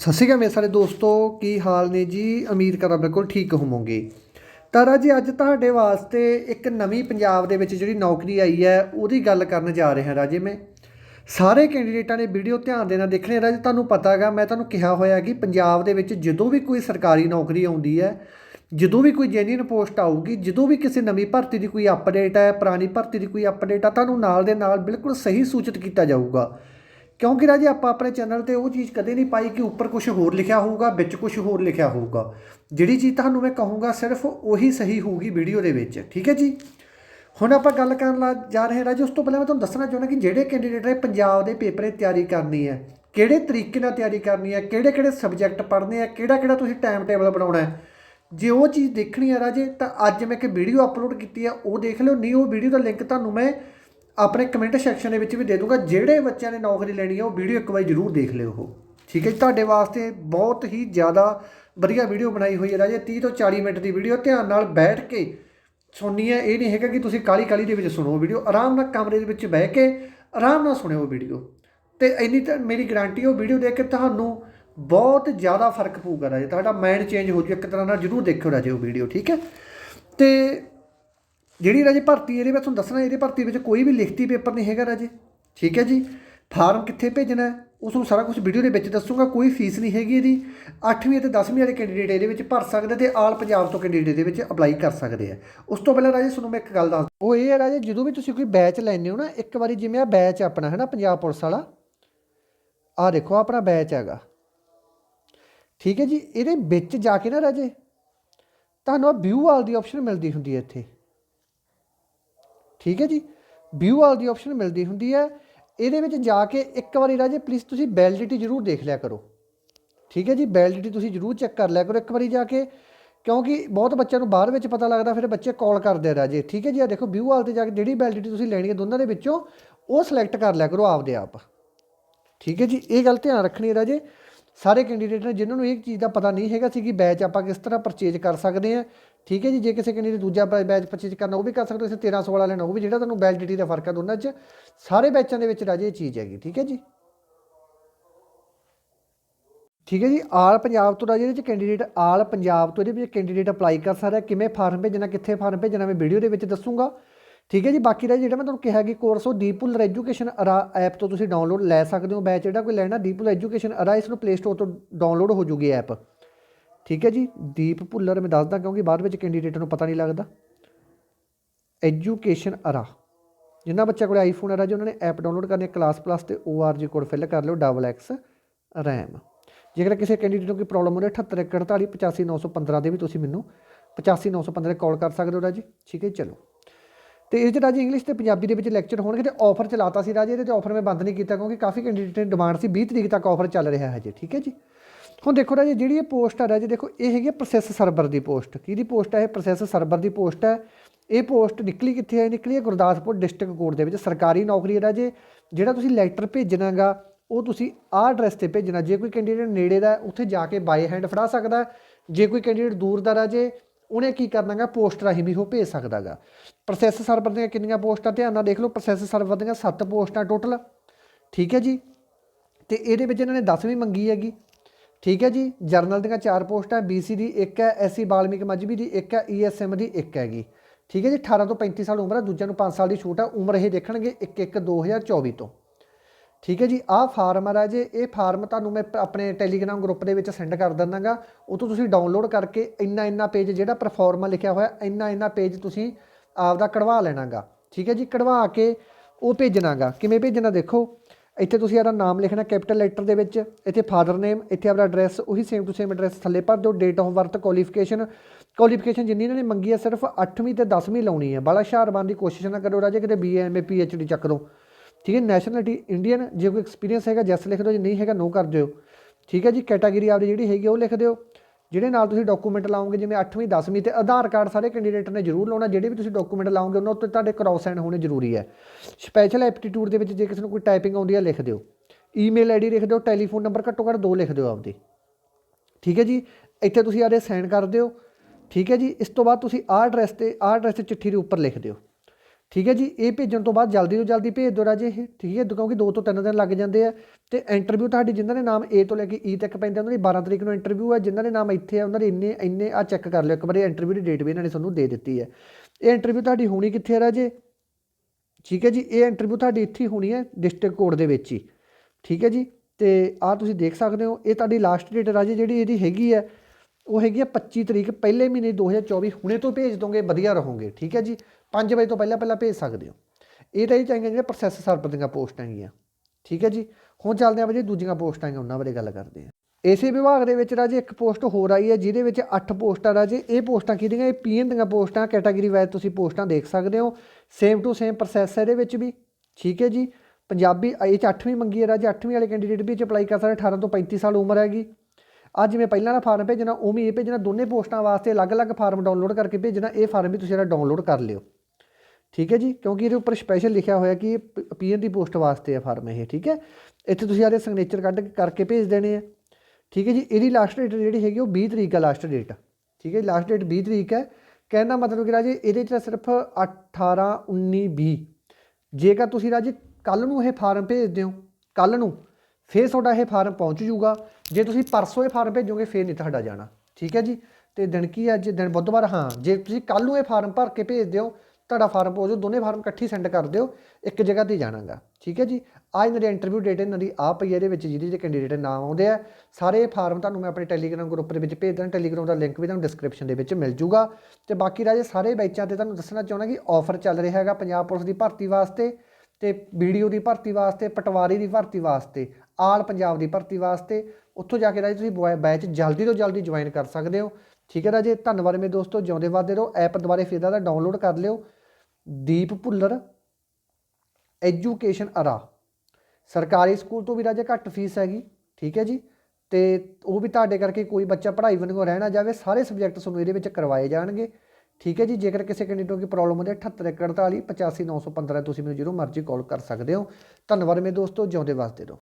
ਸਤਿ ਸ਼੍ਰੀ ਅਕਾਲ ਮੇਰੇ ਸਾਰੇ ਦੋਸਤੋ, ਕੀ ਹਾਲ ਨੇ ਜੀ? ਉਮੀਦ ਕਰਾਂ ਬਿਲਕੁਲ ਠੀਕ ਹੋਵੋਗੇ। ਤਾਂ ਰਾਜੀ ਅੱਜ ਤੁਹਾਡੇ ਵਾਸਤੇ ਇੱਕ ਨਵੀਂ ਪੰਜਾਬ ਦੇ ਵਿੱਚ ਜਿਹੜੀ ਨੌਕਰੀ ਆਈ ਹੈ, ਉਹਦੀ ਗੱਲ ਕਰਨ ਜਾ ਰਿਹਾ ਰਾਜੇ ਮੈਂ। ਸਾਰੇ ਕੈਂਡੀਡੇਟਾਂ ਨੇ ਵੀਡੀਓ ਧਿਆਨ ਦੇ ਨਾਲ ਦੇਖਣੇ ਰਾਜੇ, ਤੁਹਾਨੂੰ ਪਤਾ ਹੈਗਾ, ਮੈਂ ਤੁਹਾਨੂੰ ਕਿਹਾ ਹੋਇਆ ਕਿ ਪੰਜਾਬ ਦੇ ਵਿੱਚ ਜਦੋਂ ਵੀ ਕੋਈ ਸਰਕਾਰੀ ਨੌਕਰੀ ਆਉਂਦੀ ਹੈ, ਜਦੋਂ ਵੀ ਕੋਈ ਜੈਨੂਇਨ ਪੋਸਟ ਆਊਗੀ, ਜਦੋਂ ਵੀ ਕਿਸੇ ਨਵੀਂ ਭਰਤੀ ਦੀ ਕੋਈ ਅਪਡੇਟ ਹੈ, ਪੁਰਾਣੀ ਭਰਤੀ ਦੀ ਕੋਈ ਅਪਡੇਟ ਆ, ਤੁਹਾਨੂੰ ਨਾਲ ਦੇ ਨਾਲ ਬਿਲਕੁਲ ਸਹੀ ਸੂਚਿਤ ਕੀਤਾ ਜਾਊਗਾ। ਕਿਉਂਕਿ ਰਾਜੇ ਆਪਾਂ ਆਪਣੇ ਚੈਨਲ ਤੇ ਉਹ ਚੀਜ਼ ਕਦੇ ਨਹੀਂ ਪਾਈ ਕਿ ਉੱਪਰ ਕੁਝ ਹੋਰ ਲਿਖਿਆ ਹੋਊਗਾ, ਵਿੱਚ ਕੁਝ ਹੋਰ ਲਿਖਿਆ ਹੋਊਗਾ। ਜਿਹੜੀ ਚੀਜ਼ ਤੁਹਾਨੂੰ ਮੈਂ ਕਹੂੰਗਾ ਸਿਰਫ ਉਹੀ ਸਹੀ ਹੋਊਗੀ ਵੀਡੀਓ ਦੇ ਵਿੱਚ, ਠੀਕ ਹੈ ਜੀ? ਹੁਣ ਆਪਾਂ ਗੱਲ ਕਰਨ ਲਾ, ਜਾ ਰਹੇ ਹਾਂ ਰਾਜੇ, ਉਸ ਤੋਂ ਪਹਿਲਾਂ ਮੈਂ ਤੁਹਾਨੂੰ ਦੱਸਣਾ ਚਾਹੁੰਦਾ ਕਿ ਜਿਹੜੇ ਕੈਂਡੀਡੇਟ ਨੇ ਪੰਜਾਬ ਦੇ ਪੇਪਰ ਦੀ ਤਿਆਰੀ ਕਰਨੀ ਹੈ, ਕਿਹੜੇ ਤਰੀਕੇ ਨਾਲ ਤਿਆਰੀ ਕਰਨੀ ਹੈ, ਕਿਹੜੇ ਕਿਹੜੇ ਸਬਜੈਕਟ ਪੜ੍ਹਨੇ ਆ ਕਿਹੜਾ ਕਿਹੜਾ ਤੁਸੀਂ ਟਾਈਮ ਟੇਬਲ ਬਣਾਉਣਾ ਹੈ। ਜੇ ਉਹ ਚੀਜ਼ ਦੇਖਣੀ ਹੈ ਰਾਜੇ, ਤਾਂ ਅੱਜ ਮੈਂ ਇੱਕ ਵੀਡੀਓ ਅਪਲੋਡ ਕੀਤੀ ਹੈ, ਉਹ ਦੇਖ ਲਿਓ, ਨਹੀਂ ਉਹ ਵੀਡੀਓ ਦਾ ਲਿੰਕ ਤੁਹਾਨੂੰ ਮੈਂ ਆਪਣੇ ਕਮੈਂਟ ਸੈਕਸ਼ਨ ਦੇ ਵਿੱਚ ਵੀ ਦੇ ਦੂੰਗਾ। ਜਿਹੜੇ ਬੱਚਿਆਂ ਨੇ ਨੌਕਰੀ ਲੈਣੀ ਹੈ ਉਹ ਵੀਡੀਓ ਇੱਕ ਵਾਰੀ ਜ਼ਰੂਰ ਦੇਖ ਲਿਓ ਉਹ। ਠੀਕ ਹੈ ਜੀ? ਤੁਹਾਡੇ ਵਾਸਤੇ ਬਹੁਤ ਹੀ ਜ਼ਿਆਦਾ ਵਧੀਆ ਵੀਡੀਓ ਬਣਾਈ ਹੋਈ ਹੈ ਰਾਜੇ। 30 ਤੋਂ 40 ਮਿੰਟ ਦੀ ਵੀਡੀਓ ਧਿਆਨ ਨਾਲ ਬੈਠ ਕੇ ਸੁਣਨੀ ਹੈ। ਇਹ ਨਹੀਂ ਹੈਗਾ ਕਿ ਤੁਸੀਂ ਕਾਲੀ ਕਾਲੀ ਦੇ ਵਿੱਚ ਸੁਣੋ ਵੀਡੀਓ ਆਰਾਮ ਨਾਲ ਕਮਰੇ ਦੇ ਵਿੱਚ ਬਹਿ ਕੇ ਆਰਾਮ ਨਾਲ ਸੁਣਿਓ ਵੀਡੀਓ ਤੇ ਇੰਨੀ ਤਾਂ ਮੇਰੀ ਗਾਰੰਟੀ ਉਹ ਵੀਡੀਓ ਦੇਖ ਕੇ ਤੁਹਾਨੂੰ ਬਹੁਤ ਜ਼ਿਆਦਾ ਫ਼ਰਕ ਪਊਗਾ ਰਾਜੇ। ਤੁਹਾਡਾ ਮਾਈਂਡ ਚੇਂਜ ਹੋ ਜੂ। ਇੱਕ ਤਰ੍ਹਾਂ ਨਾਲ ਜ਼ਰੂਰ ਦੇਖਿਓ ਰਾਜੇ ਉਹ ਵੀਡੀਓ ਠੀਕ ਹੈ? ਤੇ ਜਿਹੜੀ ਰਾਜੇ ਭਰਤੀ ਇਹਦੇ ਵਿੱਚ, ਤੁਹਾਨੂੰ ਦੱਸਣਾ ਇਹਦੇ ਭਰਤੀ ਵਿੱਚ ਕੋਈ ਵੀ ਲਿਖਤੀ ਪੇਪਰ ਨਹੀਂ ਹੈਗਾ ਰਾਜੇ। ਠੀਕ ਹੈ ਜੀ? ਫਾਰਮ ਕਿੱਥੇ ਭੇਜਣਾ ਹੈ? ਉਸ ਨੂੰ ਸਾਰਾ ਕੁਝ ਵੀਡੀਓ ਦੇ ਵਿੱਚ ਦੱਸੂਗਾ, ਕੋਈ ਫੀਸ ਨਹੀਂ ਹੈਗੀ ਇਹਦੀ। 8ਵੀਂ ਅਤੇ 10ਵੀਂ ਵਾਲੇ ਕੈਂਡੀਡੇਟ ਇਹਦੇ ਵਿੱਚ ਭਰ ਸਕਦੇ ਤੇ ਆਲ ਪੰਜਾਬ ਤੋਂ ਕੈਂਡੀਡੇਟ ਇਹਦੇ ਵਿੱਚ ਅਪਲਾਈ ਕਰ ਸਕਦੇ ਆ। ਉਸ ਤੋਂ ਪਹਿਲਾਂ ਰਾਜੇ ਤੁਹਾਨੂੰ ਮੈਂ ਇੱਕ ਗੱਲ ਦੱਸ ਉਹ ਇਹ ਹੈ ਰਾਜੇ, ਜਦੋਂ ਵੀ ਤੁਸੀਂ ਕੋਈ ਬੈਚ ਲੈਣੇ ਹੋ ਨਾ, ਇੱਕ ਵਾਰੀ ਜਿਵੇਂ ਆ ਬੈਚ ਆਪਣਾ ਹੈ ਨਾ, ਪੰਜਾਬ ਪੁਲਿਸ ਵਾਲਾ, ਆਹ ਦੇਖੋ ਆਪਣਾ ਬੈਚ ਹੈਗਾ। ਠੀਕ ਹੈ ਜੀ? ਇਹਦੇ ਵਿੱਚ ਜਾ ਕੇ ਨਾ ਰਾਜੇ, ਤੁਹਾਨੂੰ ਆ ਵਿਊ ਵਾਲ ਦੀ ਆਪਸ਼ਨ ਮਿਲਦੀ ਹੁੰਦੀ ਹੈ ਇੱਥੇ। ਠੀਕ ਹੈ ਜੀ? ਵਿਊ ਆਲ ਦੀ ਆਪਸ਼ਨ ਮਿਲਦੀ ਹੁੰਦੀ ਹੈ। ਇਹਦੇ ਵਿੱਚ ਜਾ ਕੇ ਇੱਕ ਵਾਰੀ ਰਾਜੇ ਪਲੀਜ਼ ਤੁਸੀਂ ਵੈਲਿਡਿਟੀ ਜ਼ਰੂਰ ਦੇਖ ਲਿਆ ਕਰੋ। ਠੀਕ ਹੈ ਜੀ? ਵੈਲਿਡਿਟੀ ਤੁਸੀਂ ਜ਼ਰੂਰ ਚੈੱਕ ਕਰ ਲਿਆ ਕਰੋ ਇੱਕ ਵਾਰੀ ਜਾ ਕੇ। ਕਿਉਂਕਿ ਬਹੁਤ ਬੱਚਿਆਂ ਨੂੰ ਬਾਅਦ ਵਿੱਚ ਪਤਾ ਲੱਗਦਾ, ਫਿਰ ਬੱਚੇ ਕਾਲ ਕਰਦੇ ਆ ਰਾਜੇ। ਠੀਕ ਹੈ ਜੀ? ਆ ਦੇਖੋ ਵਿਊ ਆਲ ਤੇ ਜਾ ਕੇ ਜਿਹੜੀ ਵੈਲਿਡਿਟੀ ਤੁਸੀਂ ਲੈਣੀ ਹੈ ਦੋਨਾਂ ਦੇ ਵਿੱਚੋਂ, ਉਹ ਸਿਲੈਕਟ ਕਰ ਲਿਆ ਕਰੋ ਆਪਦੇ ਆਪ। ਠੀਕ ਹੈ ਜੀ? ਇਹ ਗੱਲ ਧਿਆਨ ਰੱਖਣੀ ਹੈ ਰਾਜੇ। ਸਾਰੇ ਕੈਂਡੀਡੇਟ ਨੇ ਜਿਨ੍ਹਾਂ ਨੂੰ ਇਹ ਚੀਜ਼ ਦਾ ਪਤਾ ਨਹੀਂ ਹੈਗਾ ਸੀ ਕਿ ਬੈਚ ਆਪਾਂ ਕਿਸ ਤਰ੍ਹਾਂ ਪਰਚੇਜ ਕਰ ਸਕਦੇ ਹਾਂ ਠੀਕ ਹੈ ਜੀ, ਜੇ ਕਿਸੇ ਕੈਂਡੀਡੇਟ ਦੂਜਾ ਬੈਚ ਪਰਚੇਜ ਕਰਨਾ, ਉਹ ਵੀ ਕਰ ਸਕਦੇ ਹੋ। ਇਸੇ 1300 ਵਾਲਾ ਲੈਣਾ, ਉਹ ਵੀ ਜਿਹੜਾ ਤੁਹਾਨੂੰ ਵੈਲਿਡਿਟੀ ਦਾ ਫ਼ਰਕ ਹੈ ਦੋਨਾਂ 'ਚ, ਸਾਰੇ ਬੈਚਾਂ ਦੇ ਵਿੱਚ ਰਾਜੇ ਇਹ ਚੀਜ਼ ਹੈਗੀ, ਠੀਕ ਹੈ ਜੀ। ਠੀਕ ਹੈ ਜੀ, ਆਲ ਪੰਜਾਬ ਤੋਂ ਰਾਜੇ ਇਹਦੇ ਵਿੱਚ ਕੈਂਡੀਡੇਟ ਆਲ ਪੰਜਾਬ ਤੋਂ ਇਹਦੇ ਵਿੱਚ ਕੈਂਡੀਡੇਟ ਅਪਲਾਈ ਕਰ ਸਕਦਾ ਕਿਵੇਂ ਫਾਰਮ ਭੇਜਣਾ, ਕਿੱਥੇ ਫਾਰਮ ਭੇਜਣਾ, ਮੈਂ ਵੀਡੀਓ ਦੇ ਵਿੱਚ ਦੱਸੂਗਾ। ਠੀਕ ਹੈ ਜੀ, ਬਾਕੀ ਦਾ ਜਿਹੜਾ ਮੈਂ ਤੁਹਾਨੂੰ ਕਿਹਾ ਕਿ ਕੋਰਸ ਉਹ ਡੀਪੂਲਰ ਐਜੂਕੇਸ਼ਨ ਅਰਾ ਐਪ ਤੋਂ ਤੁਸੀਂ ਡਾਊਨਲੋਡ ਲੈ ਸਕਦੇ ਹੋ। ਬੈਚ ਜਿਹੜਾ ਕੋਈ ਲੈਣਾ ਡੀਪੂਲਰ ਐਜੂਕੇਸ਼ਨ ਅਰਾ ਇਸ ਨੂੰ ਪਲੇ ਸਟੋਰ ਤੋਂ ਡਾਊਨਲੋਡ ਹੋ ਜੂਗੀ ਐਪ ਠੀਕ ਹੈ ਜੀ ਦੀਪ ਭੁੱਲਰ ਮੈਂ ਦੱਸਦਾ ਕਿਉਂਕਿ ਬਾਅਦ ਵਿੱਚ ਕੈਂਡੀਡੇਟ ਨੂੰ ਪਤਾ ਨਹੀਂ ਲੱਗਦਾ। ਐਜੂਕੇਸ਼ਨ ਅਰਾ ਜਿੰਨਾ ਬੱਚਾ ਕੋਲ ਆਈਫੋਨ ਅਰਾ ਜੀ ਉਹਨਾਂ ਨੇ ਐਪ ਡਾਊਨਲੋਡ ਕਰਨੀ ਹੈ ਕਲਾਸ ਪਲੱਸ ਤੇ ORG ਕੋਡ ਫਿਲ ਕਰ ਲਿਓ ਡਬਲ ਐਕਸ ਰੈਮ ਜੇਕਰ ਕਿਸੇ ਕੈਂਡੀਡੇਟ ਨੂੰ ਕੋਈ ਪ੍ਰੋਬਲਮ ਹੋ ਰਹੀ 78 48 85915 ਦੇ ਵੀ ਤੁਸੀਂ ਮੈਨੂੰ 85915 ਕਾਲ ਕਰ ਸਕਦੇ ਹੋ ਰਾਜੀ। ਠੀਕ ਹੈ ਜੀ, ਚਲੋ। ਤੇ ਇਹ 'ਚ ਰਾਜੀ ਇੰਗਲਿਸ਼ ਤੇ ਪੰਜਾਬੀ ਦੇ ਵਿੱਚ ਲੈਕਚਰ ਹੋਣਗੇ ਤੇ ਆਫਰ ਚਲਾਤਾ ਸੀ ਰਾਜੀ ਇਹਦੇ ਤੇ ਆਫਰ ਮੈਂ ਬੰਦ ਨਹੀਂ ਕੀਤਾ ਕਿਉਂਕਿ ਕਾਫੀ ਕੈਂਡੀਡੇਟ ਦੀ ਡਿਮਾਂਡ ਸੀ 20 ਤਰੀਕ ਤੱਕ ਆਫਰ ਚੱਲ ਰਿਹਾ ਹੈ ਜੀ ਠੀਕ ਹੈ ਜੀ। ਹੁਣ ਦੇਖੋ ਰਾਜੇ, ਜਿਹੜੀ ਇਹ ਪੋਸਟ ਆ ਰਾਜੀ, ਦੇਖੋ, ਇਹ ਹੈਗੀ ਪ੍ਰੋਸੈਸ ਸਰਵਰ ਦੀ ਪੋਸਟ। ਕਿਹਦੀ ਪੋਸਟ ਹੈ ਇਹ? ਪ੍ਰੋਸੈਸ ਸਰਵਰ ਦੀ ਪੋਸਟ ਹੈ ਇਹ ਪੋਸਟ ਨਿਕਲੀ ਕਿੱਥੇ ਹੈ ਨਿਕਲੀ ਹੈ ਗੁਰਦਾਸਪੁਰ ਡਿਸਟ੍ਰਿਕਟ ਕੋਰਟ ਦੇ ਵਿੱਚ। ਸਰਕਾਰੀ ਨੌਕਰੀ ਹੈ ਰਾਜੇ। ਜਿਹੜਾ ਤੁਸੀਂ ਲੈਟਰ ਭੇਜਣਾਗਾ ਉਹ ਤੁਸੀਂ ਆਹ ਐਡਰੈਸ ਤੇ ਭੇਜਣਾ। ਜੇ ਕੋਈ ਕੈਂਡੀਡੇਟ ਨੇੜੇ ਦਾ, ਉੱਥੇ ਜਾ ਕੇ ਬਾਈ ਹੈਂਡ ਫੜਾ ਸਕਦਾ। ਜੇ ਕੋਈ ਕੈਂਡੀਡੇਟ ਦੂਰ ਦਾ ਰਾਜੇ, ਉਹਨੇ ਕੀ ਕਰਨਾਗਾ ਪੋਸਟ ਰਾਹੀਂ ਵੀ ਉਹ ਭੇਜ ਸਕਦਾਗਾ ਪ੍ਰੋਸੈਸ ਸਰਵਰ ਦੀਆਂ ਕਿੰਨੀਆਂ ਪੋਸਟਾਂ? ਧਿਆਨ ਨਾਲ ਦੇਖ ਲਓ ਪ੍ਰੋਸੈਸ ਸਰਵਰ ਦੀਆਂ 7 ਪੋਸਟਾਂ ਟੋਟਲ ਠੀਕ ਹੈ ਜੀ? ਤੇ ਇਹਦੇ ਵਿੱਚ ਇਹਨਾਂ ਨੇ 10ਵੀਂ ਮੰਗੀ ਹੈਗੀ। ਠੀਕ ਹੈ ਜੀ, ਜਰਨਲ ਦੀਆਂ ਚਾਰ ਪੋਸਟਾਂ BC ਦੀ ਇੱਕ ਹੈ SC ਬਾਲਮੀਕ ਮਜਬੀ ਦੀ ਇੱਕ ਹੈ ESM ਦੀ ਇੱਕ ਹੈਗੀ। ਠੀਕ ਹੈ ਜੀ 18 ਤੋਂ 35 ਸਾਲ ਉਮਰ ਹੈ, ਦੂਜਿਆਂ ਨੂੰ 5 ਸਾਲ ਦੀ ਛੂਟ ਹੈ, ਉਮਰ ਇਹ ਦੇਖਣਗੇ 1 1 2024 ਤੋਂ। ਠੀਕ ਹੈ ਜੀ, ਆਹ ਫਾਰਮ ਆ ਜੇ ਇਹ ਫਾਰਮ ਤੁਹਾਨੂੰ ਮੈਂ ਆਪਣੇ ਟੈਲੀਗ੍ਰਾਮ ਗਰੁੱਪ ਦੇ ਵਿੱਚ ਸੈਂਡ ਕਰ ਦਿੰਦਾਗਾ। ਉਹ ਤੋਂ ਤੁਸੀਂ ਡਾਊਨਲੋਡ ਕਰਕੇ ਇੰਨਾ ਇੰਨਾ ਪੇਜ ਜਿਹੜਾ ਪਰਫਾਰਮਾ ਲਿਖਿਆ ਹੋਇਆ, ਇੰਨਾ ਇੰਨਾ ਪੇਜ ਤੁਸੀਂ ਆਪਦਾ ਕਢਵਾ ਲੈਣਾਗਾ। ਠੀਕ ਹੈ ਜੀ, ਕਢਵਾ ਕੇ ਉਹ ਭੇਜਣਾਗਾ। ਕਿਵੇਂ ਭੇਜਣਾ ਦੇਖੋ? ਇੱਥੇ ਤੁਸੀਂ ਆਪਣਾ ਨਾਮ ਲਿਖਣਾ ਕੈਪੀਟਲ ਲੈਟਰ ਦੇ ਵਿੱਚ, ਇੱਥੇ ਫਾਦਰ ਨੇਮ ਇੱਥੇ ਆਪਣਾ ਐਡਰੈਸ ਉਹੀ ਸੇਮ ਟੂ ਸੇਮ ਐਡਰੈਸ ਥੱਲੇ ਭਰ ਦਿਓ date of birth qualification qualification ਜਿੰਨੀ ਇਹਨਾਂ ਨੇ ਮੰਗੀ ਹੈ, ਸਿਰਫ 8ਵੀਂ ਤੇ 10ਵੀਂ ਲਾਉਣੀ ਹੈ। ਬੜਾ ਹੁਸ਼ਿਆਰ ਦੀ ਕੋਸ਼ਿਸ਼ ਨਾ ਕਰੋ ਰਾਜੇ, ਕਿਤੇ ਬੀਏ ਐਮਏ ਪੀਐਚਡੀ ਚੱਕ ਦੋ। ਠੀਕ ਹੈ ਨੈਸ਼ਨਲਿਟੀ ਇੰਡੀਅਨ ਜੇ ਕੋਈ ਐਕਸਪੀਰੀਅੰਸ ਹੈਗਾ ਜੈਸ ਲਿਖ ਦਿਓ, ਜੇ ਨਹੀਂ ਹੈਗਾ ਨੋ ਕਰ ਦਿਓ। ਠੀਕ ਹੈ ਜੀ ਕੈਟਾਗਰੀ ਆਪਦੀ ਜਿਹੜੀ ਹੈਗੀ ਉਹ ਲਿਖ ਦਿਓ। ਜਿਹੜੇ ਨਾਲ ਤੁਸੀਂ ਡਾਕੂਮੈਂਟ ਲਾਓਗੇ, ਜਿਵੇਂ 8ਵੀਂ 10ਵੀਂ ਤੇ ਆਧਾਰ ਕਾਰਡ ਸਾਰੇ ਕੈਂਡੀਡੇਟ ਨੇ ਜ਼ਰੂਰ ਲਾਉਣਾ, ਜਿਹੜੇ ਵੀ ਤੁਸੀਂ ਡਾਕੂਮੈਂਟ ਲਾਓਗੇ, ਉਹਨਾਂ ਉੱਤੇ ਤੁਹਾਡੇ ਕ੍ਰਾਸ ਸਾਈਨ ਹੋਣੇ ਜ਼ਰੂਰੀ ਹੈ। ਸਪੈਸ਼ਲ ਐਪਟੀਟਿਊਡ ਦੇ ਵਿੱਚ ਜੇ ਕਿਸੇ ਨੂੰ ਕੋਈ ਟਾਈਪਿੰਗ ਆਉਂਦੀ ਹੈ, ਲਿਖ ਦਿਓ। ਈਮੇਲ ਆਈਡੀ ਲਿਖ ਦਿਓ ਟੈਲੀਫੋਨ ਨੰਬਰ ਘੱਟੋ ਘੱਟ ਦੋ ਲਿਖ ਦਿਓ ਆਪਦੀ। ਠੀਕ ਹੈ ਜੀ? ਇੱਥੇ ਤੁਸੀਂ ਆਦੇ ਸਾਈਨ ਕਰ ਦਿਓ। ਠੀਕ ਹੈ ਜੀ? ਇਸ ਤੋਂ ਬਾਅਦ ਤੁਸੀਂ ਆਹ ਐਡਰੈਸ ਤੇ, ਆਹ ਐਡਰੈਸ ਤੇ ਚਿੱਠੀ ਦੇ ਉੱਪਰ ਲਿਖ ਦਿਓ। ਠੀਕ ਹੈ ਜੀ, ਇਹ ਭੇਜਣ ਤੋਂ ਬਾਅਦ ਜਲਦੀ ਤੋਂ ਜਲਦੀ ਭੇਜ ਦਿਓ ਰਾਜੇ ਇਹ, ਠੀਕ ਹੈ, ਕਿਉਂਕਿ 2 ਤੋਂ 3 ਦਿਨ ਲੱਗ ਜਾਂਦੇ ਆ। ਤੇ ਇੰਟਰਵਿਊ ਤੁਹਾਡੀ ਜਿਨ੍ਹਾਂ ਦੇ ਨਾਮ A ਤੋਂ ਲੈ ਕੇ E ਤੱਕ ਪੈਂਦੇ ਉਹਨਾਂ ਦੀ 12 ਤਰੀਕ ਨੂੰ ਇੰਟਰਵਿਊ ਹੈ ਜਿਨ੍ਹਾਂ ਦੇ ਨਾਮ ਇੱਥੇ ਆ, ਉਹਨਾਂ ਦੇ ਇੰਨੇ ਇੰਨੇ ਆ ਚੈੱਕ ਕਰ ਲਿਓ, ਇੱਕ ਵਾਰੀ ਇੰਟਰਵਿਊ ਦੀ ਡੇਟ ਵੀ ਇਹਨਾਂ ਨੇ ਤੁਹਾਨੂੰ ਦੇ ਦਿੱਤੀ ਹੈ ਇਹ ਇੰਟਰਵਿਊ ਤੁਹਾਡੀ ਹੋਣੀ ਕਿੱਥੇ ਹੈ ਰਾਜੇ? ਠੀਕ ਹੈ ਜੀ, ਇਹ ਇੰਟਰਵਿਊ ਤੁਹਾਡੀ ਇੱਥੇ ਹੋਣੀ ਹੈ ਡਿਸਟ੍ਰਿਕਟ ਕੋਰਟ ਦੇ ਵਿੱਚ ਹੀ। ਠੀਕ ਹੈ ਜੀ, ਤੇ ਆ ਤੁਸੀਂ ਦੇਖ ਸਕਦੇ ਹੋ, ਇਹ ਤੁਹਾਡੀ ਲਾਸਟ ਡੇਟ ਰਾਜੇ, ਜਿਹੜੀ ਇਹਦੀ ਹੈਗੀ ਹੈ ਉਹ ਹੈਗੀ ਹੈ 25 ਤਰੀਕ, ਪਹਿਲੇ ਮਹੀਨੇ 2024 ਹੁਣੇ ਤੋਂ ਭੇਜ ਦੋਗੇ, ਵਧੀਆ ਰਹੋਗੇ, ਠੀਕ ਹੈ ਜੀ? 5 ਵਜੇ ਤੋਂ ਪਹਿਲਾਂ ਪਹਿਲਾਂ ਭੇਜ ਸਕਦੇ ਹੋ। ਇਹ ਤਾਂ ਹੀ ਚਾਹੀਏ ਜਿਹੜੇ ਪ੍ਰੋਸੈਸ ਸਰਵਰ ਦੀਆਂ ਪੋਸਟਾਂ ਹੈਗੀਆਂ, ਠੀਕ ਹੈ ਜੀ? ਹੁਣ ਚੱਲਦੇ ਆ ਜੀ, ਦੂਜੀਆਂ ਪੋਸਟਾਂ ਹੈਗੀਆਂ, ਉਹਨਾਂ ਬਾਰੇ ਗੱਲ ਕਰਦੇ ਹਾਂ। ਇਸੇ ਵਿਭਾਗ ਦੇ ਵਿੱਚ ਰਾਜੇ ਇੱਕ ਪੋਸਟ ਹੋਰ ਆਈ ਹੈ, ਜਿਹਦੇ ਵਿੱਚ 8 ਪੋਸਟਾਂ ਰਾਜੇ, ਇਹ ਪੋਸਟਾਂ ਕਿਹਦੀਆਂ ਇਹ ਪੀਐਨ ਦੀਆਂ ਪੋਸਟਾਂ ਕੈਟਾਗਰੀ ਵਾਈਜ਼ ਤੁਸੀਂ ਪੋਸਟਾਂ ਦੇਖ ਸਕਦੇ ਹੋ। ਸੇਮ ਟੂ ਸੇਮ ਪ੍ਰੋਸੈਸ ਹੈ ਇਹਦੇ ਵਿੱਚ ਵੀ, ਠੀਕ ਹੈ ਜੀ? ਪੰਜਾਬੀ, ਇਹ 'ਚ 8ਵੀਂ ਮੰਗੀ ਹੈ ਰਾਜੇ 8ਵੀਂ ਵਾਲੇ ਕੈਂਡੀਡੇਟ ਵੀ 'ਚ ਅਪਲਾਈ ਕਰ ਸਕਦੇ 18 ਤੋਂ 35 ਸਾਲ ਉਮਰ ਹੈਗੀ। ਅੱਜ ਜਿਵੇਂ ਪਹਿਲਾਂ ਵਾਲਾ ਫਾਰਮ ਭੇਜਣਾ, ਉਵੇਂ ਇਹ ਭੇਜਣਾ, ਦੋਨੇ ਪੋਸਟਾਂ ਵਾਸਤੇ ਅਲੱਗ-ਅਲੱਗ ਫਾਰਮ ਡਾਊਨਲੋਡ ਕਰਕੇ ਭੇਜਣਾ, ਇਹ ਫਾਰਮ ਵੀ ਤੁਸੀਂ ਇਹਦਾ ਡਾਊਨਲੋਡ ਕਰ ਲਿਓ। ਠੀਕ ਹੈ ਜੀ? ਕਿਉਂਕਿ ਇਹਦੇ ਉੱਪਰ ਸਪੈਸ਼ਲ ਲਿਖਿਆ ਹੋਇਆ ਕਿ ਪੀਐਨ ਦੀ ਪੋਸਟ ਵਾਸਤੇ ਹੈ ਫਾਰਮ ਇਹ, ਠੀਕ ਹੈ? ਇੱਥੇ ਤੁਸੀਂ ਆਦੇ ਸਿਗਨੇਚਰ ਕੱਢ ਕੇ ਕਰਕੇ ਭੇਜ ਦੇਣੇ ਆ। ਠੀਕ ਹੈ ਜੀ? ਇਹਦੀ ਲਾਸਟ ਡੇਟ ਜਿਹੜੀ ਹੈਗੀ ਉਹ 20 ਤਰੀਕ ਹੈ ਲਾਸਟ ਡੇਟ ਠੀਕ ਹੈ ਲਾਸਟ ਡੇਟ 20 ਤਰੀਕ ਹੈ। ਕਹਿਣ ਦਾ ਮਤਲਬ ਕਿ ਰਾਜੇ, ਇਹਦੇ 'ਚ ਤਾਂ ਸਿਰਫ 18 19 20 ਜੇਕਰ ਤੁਸੀਂ ਰਾਜੇ ਕੱਲ ਨੂੰ ਇਹ ਫਾਰਮ ਭੇਜਦੇ ਹੋ ਕੱਲ ਨੂੰ ਫੇਰ ਤੁਹਾਡਾ ਇਹ ਫਾਰਮ ਪਹੁੰਚ ਜੂਗਾ ਜੇ ਤੁਸੀਂ ਪਰਸੋਂ ਇਹ ਫਾਰਮ ਭੇਜੋਗੇ, ਫੇਰ ਨਹੀਂ ਤੁਹਾਡਾ ਜਾਣਾ। ਠੀਕ ਹੈ ਜੀ? ਤੇ ਦਿਨ ਕੀ ਹੈ ਅੱਜ? ਦਿਨ ਬੁੱਧਵਾਰ, ਹਾਂ। ਜੇ ਤੁਸੀਂ ਕੱਲ ਨੂੰ ਇਹ ਫਾਰਮ ਭਰ ਕੇ ਭੇਜ ਦਿਓ, ਤੁਹਾਡਾ ਫਾਰਮ ਪਹੁੰਚ ਦੋਨੇ ਫਾਰਮ ਇਕੱਠੀ ਸੈਂਡ ਕਰ ਦਿਓ। ਇੱਕ ਜਗ੍ਹਾ ਤੇ ਜਾਣਾਗਾ। ਠੀਕ ਹੈ ਜੀ? ਆ ਇਹਨਾਂ ਦੀ ਇੰਟਰਵਿਊ ਡੇਟ ਇਹਨਾਂ ਦੀ ਆ ਪਈ ਇਹਦੇ ਵਿੱਚ, ਜਿਹਦੇ 'ਚ ਕੈਂਡੀਡੇਟ ਨਾਮ ਆਉਂਦੇ ਆ। ਸਾਰੇ ਫਾਰਮ ਤੁਹਾਨੂੰ ਮੈਂ ਆਪਣੇ ਟੈਲੀਗ੍ਰਾਮ ਗਰੁੱਪ ਦੇ ਵਿੱਚ ਭੇਜ ਦੇਣਾ ਟੈਲੀਗ੍ਰਾਮ ਦਾ ਲਿੰਕ ਵੀ ਤੁਹਾਨੂੰ ਡਿਸਕ੍ਰਿਪਸ਼ਨ ਦੇ ਵਿੱਚ ਮਿਲ ਜੂਗਾ ਤੇ ਬਾਕੀ ਰਾਜੇ, ਸਾਰੇ ਬੈਚਾਂ ਤੇ ਤੁਹਾਨੂੰ ਦੱਸਣਾ ਚਾਹੁੰਦਾ ਕਿ ਆਫਰ ਚੱਲ ਰਿਹਾ ਹੈਗਾ ਪੰਜਾਬ ਪੁਲਿਸ ਦੀ ਭਰਤੀ ਵਾਸਤੇ ਤੇ ਵੀਡੀਓ ਦੀ ਭਰਤੀ ਵਾਸਤੇ, ਪਟਵਾਰੀ ਦੀ ਭਰਤੀ ਵਾਸਤੇ। ਆਲ ਪੰਜਾਬ ਦੀ ਭਰਤੀ ਵਾਸਤੇ ਉੱਥੋਂ ਜਾ ਕੇ ਰਾਜੇ ਤੁਸੀਂ ਬੈਚ ਜਲਦੀ ਤੋਂ ਜਲਦੀ ਜੁਆਇਨ ਕਰ ਸਕਦੇ ਹੋ। ਠੀਕ ਹੈ ਰਾਜੇ, ਧੰਨਵਾਦ ਮੇਰੇ ਦੋਸਤੋ, ਜਿਉਂਦੇ ਵਾਦੇ ਰਹੋ। ਐਪ ਦੁਬਾਰੇ ਫਿਰ ਦਾ ਡਾਊਨਲੋਡ ਕਰ ਲਿਓ। Deep Bhullar education era. ਸਰਕਾਰੀ ਸਕੂਲ ਤੋਂ ਵੀ ਰਾਜੇ ਘੱਟ ਫੀਸ ਹੈਗੀ। ਠੀਕ ਹੈ ਜੀ। ਤੇ ਉਹ ਵੀ ਤੁਹਾਡੇ ਕਰਕੇ ਕੋਈ ਬੱਚਾ ਪੜ੍ਹਾਈ ਵੱਲੋਂ ਰਹਿ ਨਾ ਜਾਵੇ, ਸਾਰੇ ਸਬਜੈਕਟ ਤੁਹਾਨੂੰ ਇਹਦੇ ਵਿੱਚ ਕਰਵਾਏ ਜਾਣਗੇ। ਠੀਕ ਹੈ ਜੀ। ਜੇਕਰ ਕਿਸੇ ਕੈਂਡੀਡੇਟ ਨੂੰ ਕੋਈ ਪ੍ਰੋਬਲਮ ਹੁੰਦੀ ਹੈ 78 48 85915 ਤੁਸੀਂ ਮੈਨੂੰ ਜਦੋਂ ਮਰਜ਼ੀ ਕਾਲ ਕਰ ਸਕਦੇ ਹੋ। ਧੰਨਵਾਦ ਮੇਰੇ ਦੋਸਤੋ, ਜਿਉਂਦੇ ਵਾਸਤੇ ਰਹੋ।